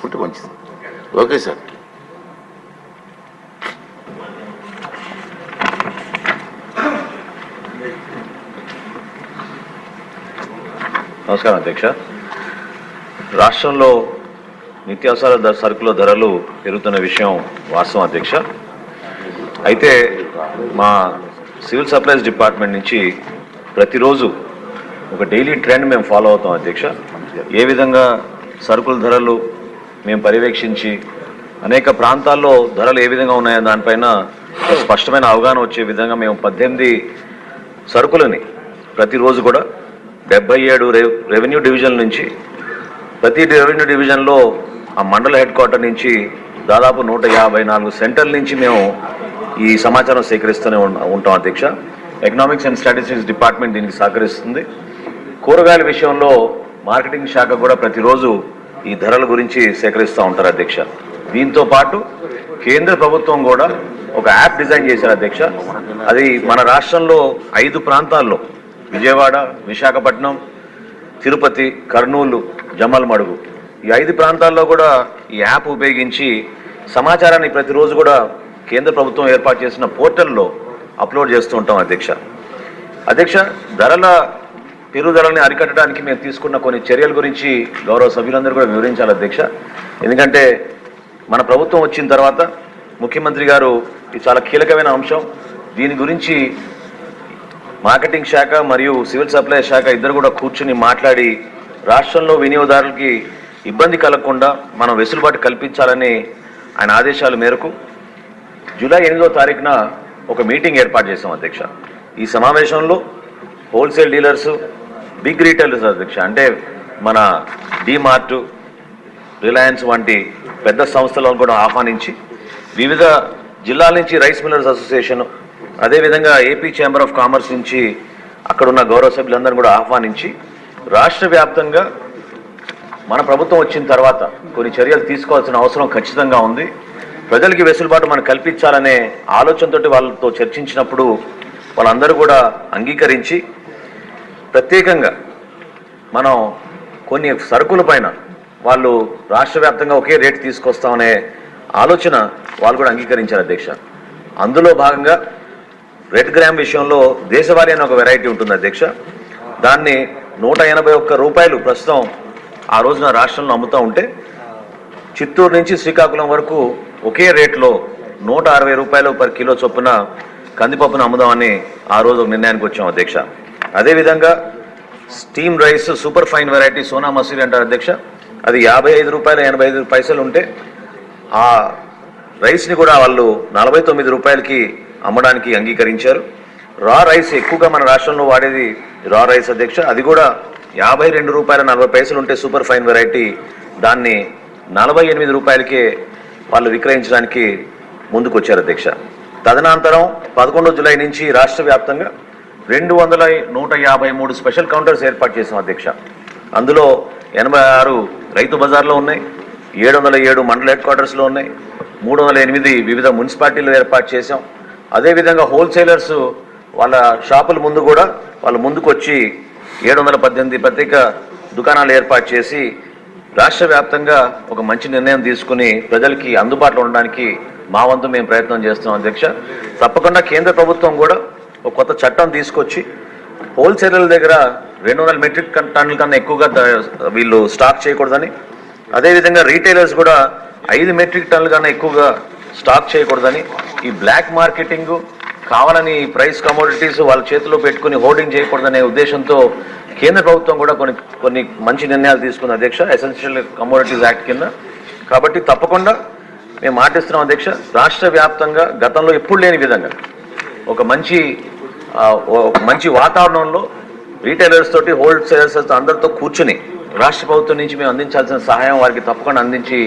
తీసుకుంటే మంచిది. Okay sir. నమస్కారం అధ్యక్ష. రాష్ట్రంలో నిత్యావసర సరుకుల ధరలు పెరుగుతున్న విషయం వాస్తవం అధ్యక్ష. అయితే మా సివిల్ సప్లైస్ డిపార్ట్మెంట్ నుంచి ప్రతిరోజు ఒక డైలీ ట్రెండ్ మేము ఫాలో అవుతాం అధ్యక్ష. ఏ విధంగా సరుకుల ధరలు మేము పర్యవేక్షించి అనేక ప్రాంతాల్లో ధరలు ఏ విధంగా ఉన్నాయో దానిపైన స్పష్టమైన అవగాహన వచ్చే విధంగా మేము పద్దెనిమిది సరుకులని ప్రతిరోజు కూడా డెబ్బై ఏడు రెవ్ రెవెన్యూ డివిజన్ నుంచి ప్రతి రెవెన్యూ డివిజన్లో ఆ మండల హెడ్ క్వార్టర్ నుంచి దాదాపు నూట యాభై నాలుగు సెంటర్ల నుంచి మేము ఈ సమాచారం సేకరిస్తూనే ఉంటాం అధ్యక్ష. ఎకనామిక్స్ అండ్ స్టాటిస్టిక్స్ డిపార్ట్మెంట్ దీనికి సహకరిస్తుంది. కూరగాయల విషయంలో మార్కెటింగ్ శాఖ కూడా ప్రతిరోజు ఈ ధరల గురించి సేకరిస్తూ ఉంటారు అధ్యక్ష. దీంతో పాటు కేంద్ర ప్రభుత్వం కూడా ఒక యాప్ డిజైన్ చేశారు అధ్యక్ష. అది మన రాష్ట్రంలో ఐదు ప్రాంతాల్లో విజయవాడ విశాఖపట్నం తిరుపతి కర్నూలు జమ్మల్ మడుగు ఈ ఐదు ప్రాంతాల్లో కూడా ఈ యాప్ ఉపయోగించి సమాచారాన్ని ప్రతిరోజు కూడా కేంద్ర ప్రభుత్వం ఏర్పాటు చేసిన పోర్టల్లో అప్లోడ్ చేస్తూ ఉంటాం అధ్యక్ష. అధ్యక్ష ధరల పెరుగుదలని అరికట్టడానికి మేము తీసుకున్న కొన్ని చర్యల గురించి గౌరవ సభ్యులందరూ కూడా వివరించాలి అధ్యక్ష. ఎందుకంటే మన ప్రభుత్వం వచ్చిన తర్వాత ముఖ్యమంత్రి గారు ఇది చాలా కీలకమైన అంశం. దీని గురించి మార్కెటింగ్ శాఖ మరియు సివిల్ సప్లై శాఖ ఇద్దరు కూడా కూర్చుని మాట్లాడి రాష్ట్రంలో వినియోగదారులకి ఇబ్బంది కలగకుండా మనం వెసులుబాటు కల్పించాలని ఆయన ఆదేశాల మేరకు జూలై ఎనిమిదో తారీఖున ఒక మీటింగ్ ఏర్పాటు చేశాం అధ్యక్ష. ఈ సమావేశంలో హోల్సేల్ డీలర్స్ బిగ్ రీటైలర్స్ అధ్యక్ష అంటే మన డిమార్ట్ రిలయన్స్ వంటి పెద్ద సంస్థలను కూడా ఆహ్వానించి వివిధ జిల్లాల నుంచి రైస్ మిల్లర్స్ అసోసియేషన్ అదేవిధంగా ఏపీ ఛాంబర్ ఆఫ్ కామర్స్ నుంచి అక్కడున్న గౌరవ సభ్యులందరూ కూడా ఆహ్వానించి రాష్ట్ర వ్యాప్తంగా మన ప్రభుత్వం వచ్చిన తర్వాత కొన్ని చర్యలు తీసుకోవాల్సిన అవసరం ఖచ్చితంగా ఉంది. ప్రజలకి వెసులుబాటు మనం కల్పించాలనే ఆలోచనతోటి వాళ్ళతో చర్చించినప్పుడు వాళ్ళందరూ కూడా అంగీకరించి ప్రత్యేకంగా మనం కొన్ని సరుకుల పైన వాళ్ళు రాష్ట్ర వ్యాప్తంగా ఒకే రేటు తీసుకొస్తామనే ఆలోచన వాళ్ళు కూడా అంగీకరించారు అధ్యక్ష. అందులో భాగంగా రెడ్ గ్రామ్ విషయంలో దేశవాళీ అనే ఒక వెరైటీ ఉంటుంది అధ్యక్ష. దాన్ని నూట ఎనభై ఒక్క రూపాయలు ప్రస్తుతం ఆ రోజున రాష్ట్రంలో అమ్ముతూ ఉంటే చిత్తూరు నుంచి శ్రీకాకుళం వరకు ఒకే రేట్లో నూట అరవై రూపాయలు పర్ కిలో చొప్పున కందిపప్పును అమ్ముదామని ఆ రోజు ఒక నిర్ణయానికి వచ్చాం అధ్యక్ష. అదేవిధంగా steam rice super fine variety Sona Masuri అంటారు అధ్యక్ష. అది యాభై ఐదు రూపాయలు ఎనభై ఐదు పైసలు ఉంటే ఆ రైస్ని కూడా వాళ్ళు నలభై తొమ్మిది రూపాయలకి అమ్మడానికి అంగీకరించారు. రా రైస్ ఎక్కువగా మన రాష్ట్రంలో వాడేది రా రైస్ అధ్యక్ష. అది కూడా యాభై రెండు రూపాయల నలభై పైసలు ఉంటే సూపర్ ఫైన్ వెరైటీ. దాన్ని నలభై ఎనిమిది రూపాయలకే వాళ్ళు విక్రయించడానికి ముందుకొచ్చారు అధ్యక్ష. తదనంతరం పదకొండో జులై నుంచి రాష్ట్ర వ్యాప్తంగా రెండు వందల నూట యాభై మూడు స్పెషల్ కౌంటర్స్ ఏర్పాటు చేసాం అధ్యక్ష. అందులో ఎనభై ఆరు రైతు బజార్లో ఉన్నాయి ఏడు వందల ఏడు మండల హెడ్ క్వార్టర్స్లో ఉన్నాయి మూడు వందల ఎనిమిది వివిధ మున్సిపాలిటీలు ఏర్పాటు చేశాం. అదేవిధంగా హోల్సేలర్స్ వాళ్ళ షాపుల ముందు కూడా వాళ్ళ ముందుకు వచ్చి ఏడు వందల పద్దెనిమిది ప్రత్యేక దుకాణాలు ఏర్పాటు చేసి రాష్ట్ర వ్యాప్తంగా ఒక మంచి నిర్ణయం తీసుకుని ప్రజలకి అందుబాటులో ఉండడానికి మా వంతు మేము ప్రయత్నం చేస్తున్నాం అధ్యక్ష. తప్పకుండా కేంద్ర ప్రభుత్వం కూడా ఒక కొత్త చట్టం తీసుకొచ్చి హోల్సేలర్ల దగ్గర రెండు వందల మెట్రిక్ టన్- టన్నుల కన్నా ఎక్కువగా వీళ్ళు స్టాక్ చేయకూడదని. అదేవిధంగా రీటైలర్స్ కూడా ఐదు మెట్రిక్ టన్నుల కన్నా ఎక్కువగా స్టాక్ చేయకూడదని. ఈ బ్లాక్ మార్కెటింగ్ కావాలని ప్రైస్ కమోడిటీస్ వాళ్ళ చేతిలో పెట్టుకుని హోర్డింగ్ చేయకూడదనే ఉద్దేశంతో కేంద్ర ప్రభుత్వం కూడా కొన్ని కొన్ని మంచి నిర్ణయాలు తీసుకుంది అధ్యక్ష ఎసెన్షియల్ కమోడిటీస్ యాక్ట్ కింద. కాబట్టి తప్పకుండా మేము మాటిస్తున్నాం అధ్యక్ష రాష్ట్ర వ్యాప్తంగా గతంలో ఎప్పుడు లేని విధంగా ఒక మంచి మంచి వాతావరణంలో రీటైలర్స్ తోటి హోల్సేలర్స్ అందరితో కూర్చుని రాష్ట్ర ప్రభుత్వం నుంచి మేము అందించాల్సిన సహాయం వారికి తప్పకుండా అందించి